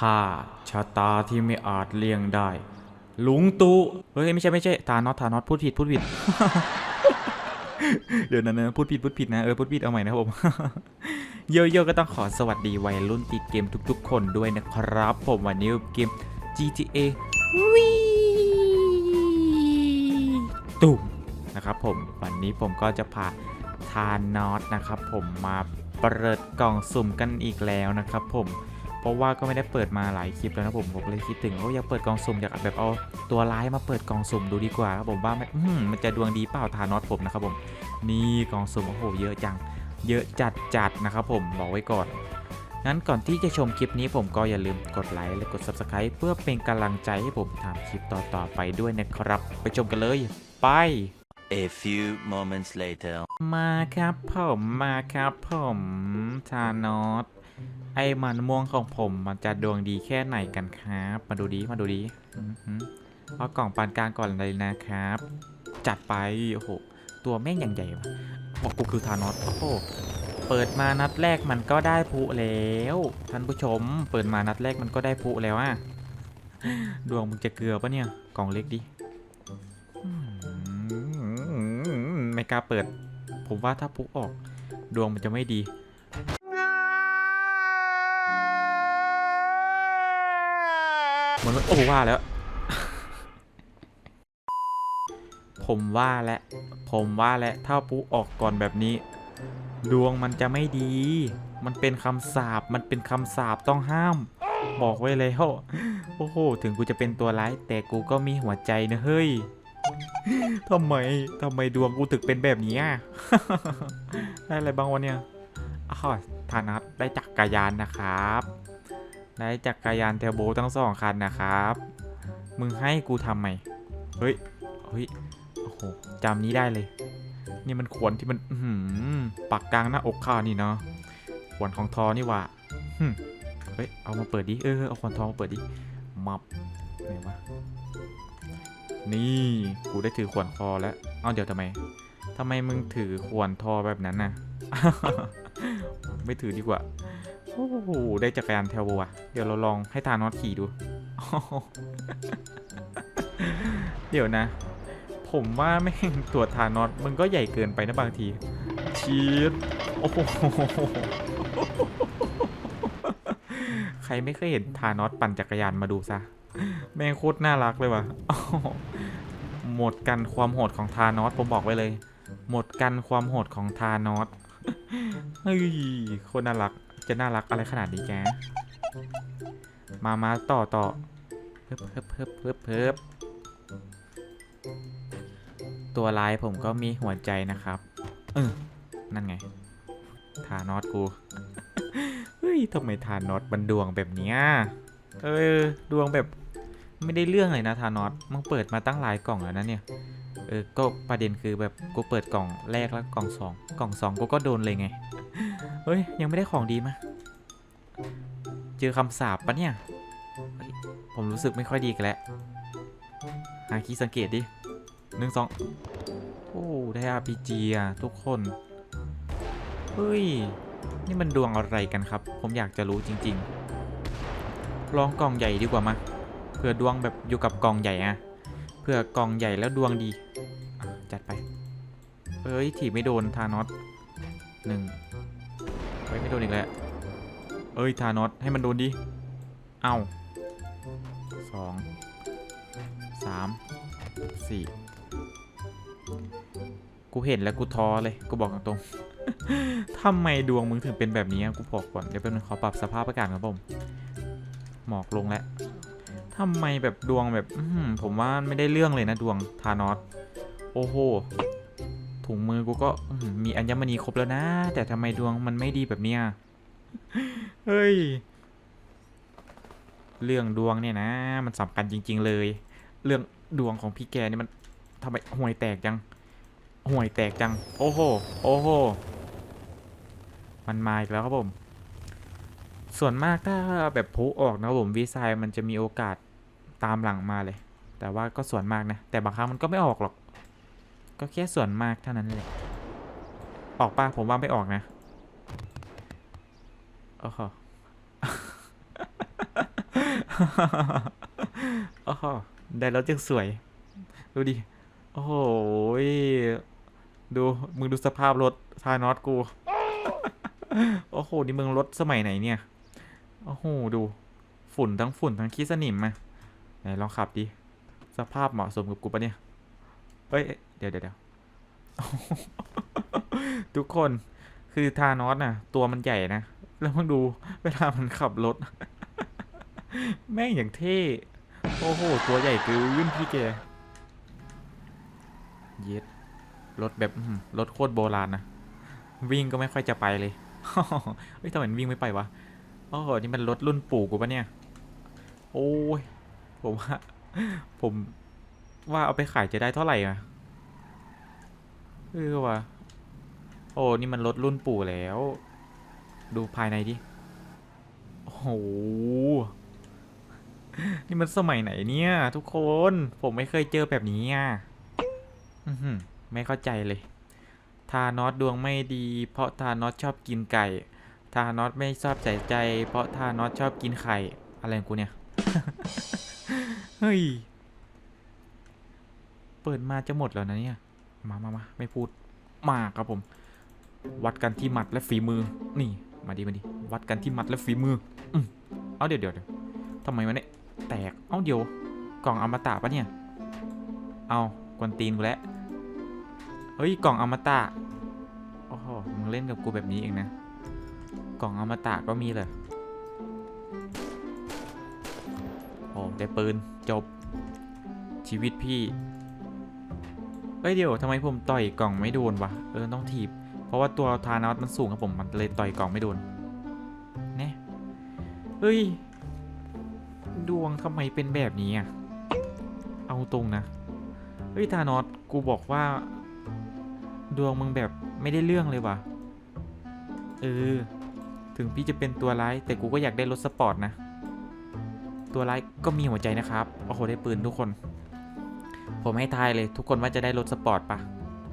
ข้าชะตาที่ไม่อาจเลี่ยงได้ ลุงตู่เฮ้ยไม่ใช่ไม่ใช่ทานอตทานอตพูดผิดพูดผิด เดี๋ยวนะนะพูดผิดพูดผิดนะเออพูดผิดเอาใหม่นะครับผมโยโย่ก็ต้องขอสวัสดีวัยรุ่นติดเกมทุกๆ คนด้วยนะครับ ผมวันนี้เกม GTA วีตุ่มนะครับผมวันนี้ผมก็จะพาทานนอตนะครับผมมาเปิดกล่องสุ่มกันอีกแล้วนะครับผม เพราะว่าก็ไม่ได้เปิดมาหลายคลิปแล้วนะผมผมเลยคิดถึงว่าอยากเปิดกล่องสุ่มอยากแบบเอาตัวร้ายมาเปิดกล่องสุ่มดูดีกว่าครับผมว่ามันอื้อหือมันจะดวงดีเปล่าทานอตผมนะครับผมนี่กล่องสุ่มโอ้โหเยอะจัง เยอะจัดจัดๆนะครับผมบอกไว้ก่อนงั้นก่อนที่จะชมคลิปนี้ผมก็อย่าลืมกดไลค์และกด Subscribe เพื่อเป็นกำลังใจให้ผมทำคลิปต่อๆไปด้วยนะครับ ไปชมกันเลย ไป A few moments later. มาครับผม มาครับผม ทานอส ไอ้มันม่วงของผมมันจะดวงดีแค่ไหนกันครับ มาดูดีมาดูดีเอากล่องปานกลางก่อนเลยนะครับ จัดไป โอ้โห ตัวแม่งอย่างใหญ่วะบอกกูคือทานอสโอ้โหเปิดมานัดแรกมันก็ได้พุแล้ว ท่านผู้ชม เปิดมานัดแรกมันก็ได้พุแล้วอะดวงมึงจะเกลือปะเนี่ย กล่องเล็กดิอืมไม่กล้าเปิด ผมว่าถ้าพุออก ดวงมันจะไม่ดี มันโอ้ว่าแล้ว ผมว่าแล้ว ผมว่าแล้วถ้าพุออกก่อนแบบนี้ ดวงมันจะไม่ดี มันเป็นคำสาปมันเป็นคำสาปต้องห้าม บอกไว้เลยโอ้โห ถึงกูจะเป็นตัวร้าย แต่กูก็มีหัวใจนะเฮ้ยทำไมทำไมดวงกูถึงเป็นแบบนี้อะได้อะไรบ้างวะเนี่ยอ้าวธานัทได้จักรยานนะครับ ได้จักรยานเทอร์โบทั้งสองคันนะครับ มึงให้กูทำไหมเฮ้ย เฮ้ย โอ้โหจำนี้ได้เลย นี่มันขวนที่มันหือปักกลางหน้าอกข้านี่เนาะ ขวนของทอนี่ว่าหึ่มเฮ้ย เอามาเปิดดิ เออ เอาขวนทอมาเปิดดิ มับไหนวะ นี่ กูได้ถือขวานคอแล้ว เอาเดี๋ยวทำไมทำไมมึงถือขวานทอแบบนั้นน่ะ ไม่ถือดีกว่า โอ้โห ได้จักรยานเทลโวะเดี๋ยวเราลองให้ทานอสขี่ดู เดี๋ยวนะ ผมว่าแม่งตัวทานอสมึงก็ใหญ่เกินไปนะบางที ชีสโอ้โห ใครไม่เคยเห็นทานอสปั่นจักรยานมาดูซะ แม่งโคตรน่ารักเลยว่ะ หมดกันความโหดของทานอสผมบอกไว้เลย หมดกันความโหดของทานอสเฮ้ยโคตรน่ารัก จะน่ารักอะไรขนาดนี้แก มามาต่อต่อเพิบเพิบเพิบเพิบเพิบตัวลายผมก็มีหัวใจนะครับ เออ นั่นไง ทานอสกู เฮ้ยทำไมทานอสบันดวงแบบเนี้ย เออ ดวงแบบไม่ได้เรื่องเลยนะทานอสมึงเปิดมาตั้งหลายกล่องแล้วนะเนี่ย เออ ก็ประเด็นคือแบบกูเปิดกล่องแรกแล้วกล่องสองกล่องสองกูก็โดนเลยไง เฮ้ย ยังไม่ได้ของดีมาเจอคำสาปปะเนี่ย ผมรู้สึกไม่ค่อยดีกันแล้วหาคีสังเกตดิหนึ่งสองโอ้ได้ RPG อะทุกคน เฮ้ย นี่มันดวงอะไรกันครับ ผมอยากจะรู้จริง ๆ ลองกล่องใหญ่ดีกว่ามาเผื่อดวงแบบอยู่กับกล่องใหญ่อะเผื่อกล่องใหญ่แล้วดวงดี จัดไป เอ้ยถีบไม่โดนทานอสหนึ่ง เฮ้ยไม่โดนอีกแล้ว เอ้ยทานอสให้มันโดนดิ เอ้าสองสามสี่กูเห็นแล้วกูท้อเลย กูบอกตรงๆทำไมดวงมึงถึงเป็นแบบนี้กูบอกก่อน เดี๋ยวแป๊บนึงขอปรับสภาพอากาศครับผม หมอกลงแล้วทำไมแบบดวงแบบ ผมว่าไม่ได้เรื่องเลยนะดวงทานอส โอ้โห ถุงมือกูก็มีอัญมณีครบแล้วนะ แต่ทำไมดวงมันไม่ดีแบบเนี้ยเฮ้ย เรื่องดวงเนี่ยนะ มันสำคัญจริง ๆ เลย เรื่องดวงของพี่แกนี่มันทำไมห่วยแตกจังห่วยแตกจัง โอ้โห โอ้โห มันมาอีกแล้วครับผม ส่วนมากถ้าแบบพุออกนะครับผมวีไซมันจะมีโอกาสตามหลังมาเลย แต่ว่าก็ส่วนมากนะ แต่บางครั้งมันก็ไม่ออกหรอก ก็แค่ส่วนมากเท่านั้นเลยออกป่ะผมว่าไม่ออกนะโอ้โหโอ้โหได้รถยังสวย ดูดิ โอ้โห ดูมึงดูสภาพรถทานอสกู โอ้โห นี่มึงรถสมัยไหนเนี่ย โอ้โห ดู ฝุ่นทั้งฝุ่นทั้งขี้สนิมมาไหนลองขับดิ สภาพเหมาะสมกับกูปะเนี่ย เฮ้ย เดี๋ยวเดี๋ยวเดี๋ยวทุกคนคือทานอสน่ะ ตัวมันใหญ่นะ แล้วมึงดูเวลามันขับรถ แม่งอย่างเท่ โอ้โห ตัวใหญ่เกินพี่แกเย็ดรถแบบรถโคตรโบราณนะ วิ่งก็ไม่ค่อยจะไปเลยเฮ้ยทำไมวิ่งไม่ไปวะโอ้โหนี่มันรถรุ่นปู่กูปะเนี่ย โอ้ย ผมว่า ผมว่าเอาไปขายจะได้เท่าไหร่อะ เออว่ะ โอ้นี่มันรถรุ่นปู่แล้ว ดูภายในดิ โอ้โห นี่มันสมัยไหนเนี่ย ทุกคน ผมไม่เคยเจอแบบนี้อะอื้อหือไม่เข้าใจเลย ทานอสดวงไม่ดี เพราะทานอสชอบกินไก่ ทานอสไม่ชอบใส่ใจ เพราะทานอสชอบกินไข่ อะไรของกูเนี่ย เฮ้ย เปิดมาจะหมดแล้วนะเนี่ย มามามาไม่พูดมาครับผม วัดกันที่หมัดและฝีมือ นี่ มาดีมาดีวัดกันที่หมัดและฝีมืออืมเอาเดี๋ยวเดี๋ยวเดี๋ยวทำไมมันเนี่ยแตก เอาเดี๋ยว กล่องอมตะปะเนี่ย เอากวนตีนกูแล้ว เฮ้ย กล่องอมตะ โอ้โห มึงเล่นกับกูแบบนี้เองนะ กล่องอมตะก็มีเลยโอ้ได้ปืนจบชีวิตพี่ เอ้ยเดี๋ยวทำไมผมต่อยกล่องไม่โดนวะเออต้องถีบ เพราะว่าตัวทานอสมันสูงครับผมมันเลยต่อยกล่องไม่โดนแน่เฮ้ยดวงทำไมเป็นแบบนี้อะเอาตรงนะเฮ้ยทานอสกูบอกว่า ดวงมึงแบบไม่ได้เรื่องเลยว่ะเออถึงพี่จะเป็นตัวร้ายแต่กูก็อยากได้รถสปอร์ตนะ ตัวร้ายก็มีหัวใจนะครับโอ้โหได้ปืนทุกคน ผมให้ทายเลยทุกคนว่าจะได้รถสปอร์ตปะ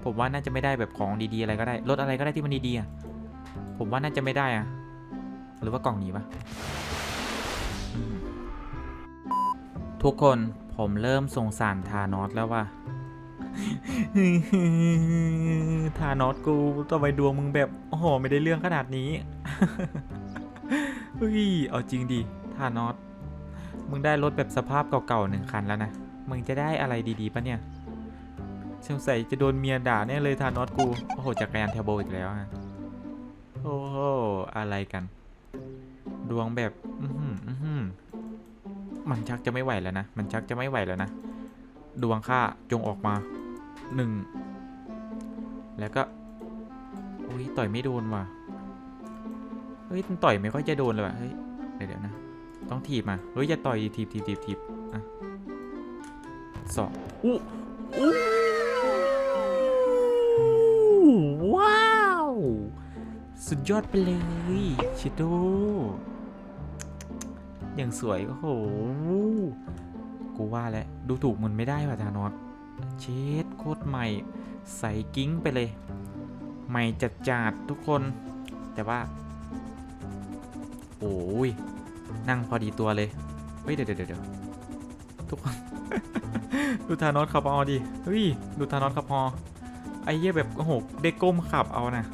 ผมว่าน่าจะไม่ได้แบบของดีๆอะไรก็ได้ รถอะไรก็ได้ที่มันดีๆอะ ผมว่าน่าจะไม่ได้อะ หรือว่ากล่องนี้ปะทุกคนผมเริ่มสงสารทานอสแล้วว่าทานอสกูทำไมดวงมึงแบบโอ้โหไม่ได้เรื่องขนาดนี้เฮ้ยเอาจริงดิทานอสมึงได้รถแบบสภาพเก่าๆหนึ่งคันแล้วนะ มึงจะได้อะไรดีๆปะเนี่ยสงสัยจะโดนเมียด่าแน่เลยทานอสกู โอ้โหจักรยานเทอร์โบอีกแล้วฮะ โอ้โห อะไรกัน ดวงแบบ อือหืออื้อหือมันชักจะไม่ไหวแล้วนะ มันชักจะไม่ไหวแล้วนะ ดวงค่าจงออกมาหนึ่ง แล้วก็ อุ้ยต่อยไม่โดนว่ะ เฮ้ยต่อยไม่ค่อยจะโดนเลยว่ะ เฮ้ย เดี๋ยวนะ ต้องถีบมา เฮ้ยอย่าต่อย ถีบถีบถีบถีบอะ สองอู้อู้ว้าว สุดยอดไปเลยชิโดอย่างสวยโอ้โห กูว่าแล้วดูถูกมันไม่ได้ว่ะทานอสเช็ดโคตรใหม่ ใส่กิ้งไปเลย ใหม่จัดจัดทุกคน แต่ว่า โอ้ย นั่งพอดีตัวเลย เฮ้ย เดี๋ยวเดี๋ยวเดี๋ยวทุกคน ดูทานอสขับเอาดิเฮ้ยดูทานอสขับพอไอ้เหี้ยแบบโอ้โหได้ก้มขับเอานะ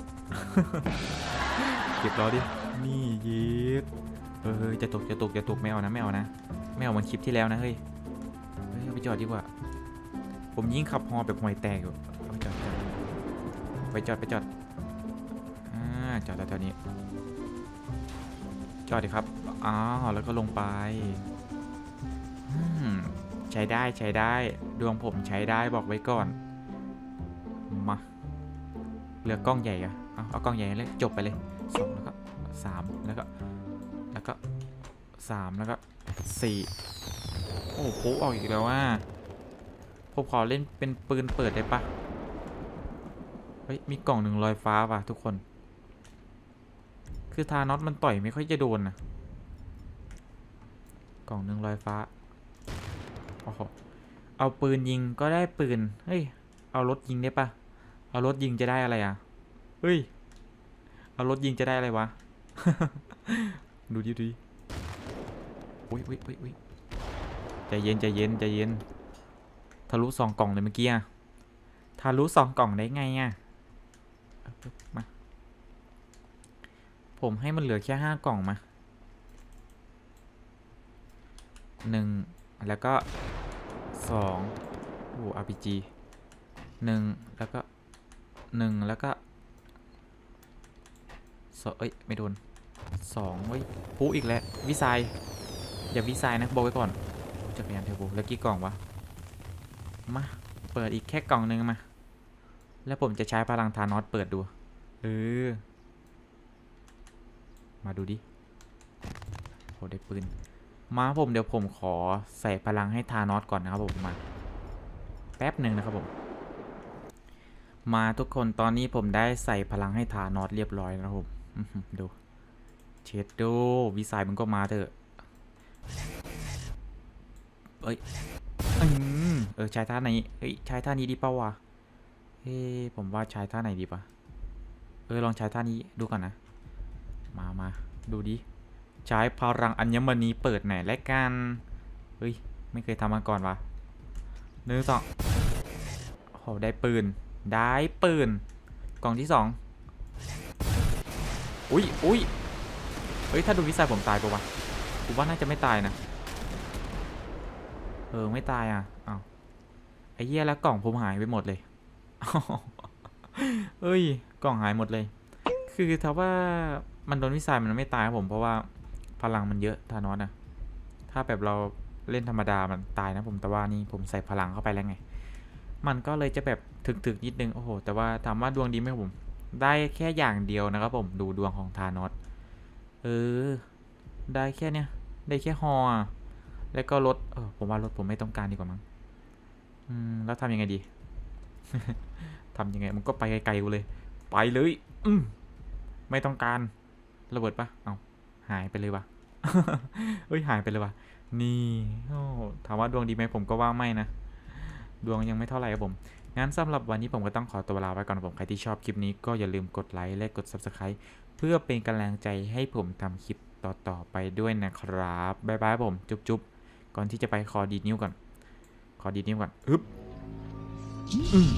เก็บล้อดิ นี่เย็ดเออจะตกจะตกจะตกไม่เอานะไม่เอานะไม่เอาเหมือนคลิปที่แล้วนะเฮ้ย เฮ้ยเอาไปจอดดีกว่า ผมยิ่งขับฮอแบบห่วยแตกอยู่เอาไปจอดไปจอดไปจอดอ่าจอดแถวนี้ จอดดิครับ อ้าวแล้วก็ลงไป ใช้ได้ใช้ได้ดวงผมใช้ได้บอกไว้ก่อน มาเลือกล้องใหญ่อะเอาเอากล้องใหญ่เลยจบไปเลยสองแล้วก็สามแล้วก็แล้วก็สามแล้วก็สี่โอ้โหออกอีกแล้วว่าผมขอเล่นเป็นปืนเปิดได้ปะเฮ้ยมีกล่องหนึ่งลอยฟ้าว่ะทุกคน คือทานอสมันต่อยไม่ค่อยจะโดนนะกล่องหนึ่งลอยฟ้า โอ้โหเอาปืนยิงก็ได้ปืน เฮ้ย เอารถยิงได้ปะเอารถยิงจะได้อะไรอะ เฮ้ย เอารถยิงจะได้อะไรวะ ดูดิดูดิอุ้ยอุ้ยอุ้ยอุ้ยใจเย็นใจเย็นใจเย็น ทะลุสองกล่องเลยเมื่อกี้อะทะลุสองกล่องได้ไงอะเอาปึ๊บมา ผมให้มันเหลือแค่ห้ากล่องมาหนึ่ง แล้วก็สองโอ้ RPG หนึ่งแล้วก็หนึ่งแล้วก็สองเอ้ย ไม่โดนสองเว้ยปุ๊อีกแล้ว วิสัยอย่าวิสัยนะ บอกไว้ก่อนจักรยานเทอร์โบแล้วกี่กล่องวะ มา เปิดอีกแค่กล่องหนึงมา แล้วผมจะใช้พลังธานอสเปิดดู เออ มาดูดิโหได้ปืน มาผมเดี๋ยวผมขอใส่พลังให้ธานอสก่อนนะครับผมมาแป๊บหนึ่งนะครับผม มาทุกคนตอนนี้ผมได้ใส่พลังให้ธานอสเรียบร้อยแล้วนะครับผมดูเช็ดดูวิสัยมันก็มาเถอะเอ้ยอเออใช้ท่าไหนเฮ้ยใช้ท่านี้ดีเปล่าวะเฮ้ผมว่าใช้ท่าไหนดีปะเออลองใช้ท่านี้ดูก่อนนะ มามาดูดิ ใช้พลังอัญมณีเปิดไหนและกัน เฮ้ย ไม่เคยทำมาก่อนวะหนึ่งสองโอ้โหได้ปืน ได้ปืน กล่องที่สองอุ้ยอุ้ยเฮ้ย ถ้าดูวิสัยผมตายปะวะกูว่าน่าจะไม่ตายนะ เออ ไม่ตายอะอ้าวไอ้เหี้ยแล้วกล่องผมหายไปหมดเลยเอ้ย กล่องหายหมดเลย คือถ้าว่ามันโดนวิสัยมันไม่ตายครับผมเพราะว่า พลังมันเยอะทานอสนะถ้าแบบเราเล่นธรรมดามันตายนะผมแต่ว่านี่ผมใส่พลังเข้าไปแล้วไง มันก็เลยจะแบบถึกๆนิดนึงโอ้โห แต่ว่าถามว่าดวงดีไหมผม ได้แค่อย่างเดียวนะครับผมดูดวงของทานอสเออ ได้แค่เนี้ยได้แค่ฮอแล้วก็รถเออผมว่ารถผมไม่ต้องการดีกว่ามั้งอืมแล้วทำยังไงดีทำยังไงมันก็ไปไกลๆกูเลย ไปเลย อืมไม่ต้องการระเบิดปะเอาหายไปเลยวะ เฮ้ยหายไปเลยวะนี่โอ้ถามว่าดวงดีไหมผมก็ว่าไม่นะ ดวงยังไม่เท่าไหร่ครับผม งั้นสำหรับวันนี้ผมก็ต้องขอตัวลาไปก่อนผมใครที่ชอบคลิปนี้ก็อย่าลืมกดไลค์และกด Subscribe เพื่อเป็นกำลังใจให้ผมทำคลิปต่อๆไปด้วยนะครับ บ๊ายบายผม จุ๊บๆ ก่อนที่จะไปขอดีดนิ้วก่อน ขอดีดนิ้วก่อน อึ๊บอืม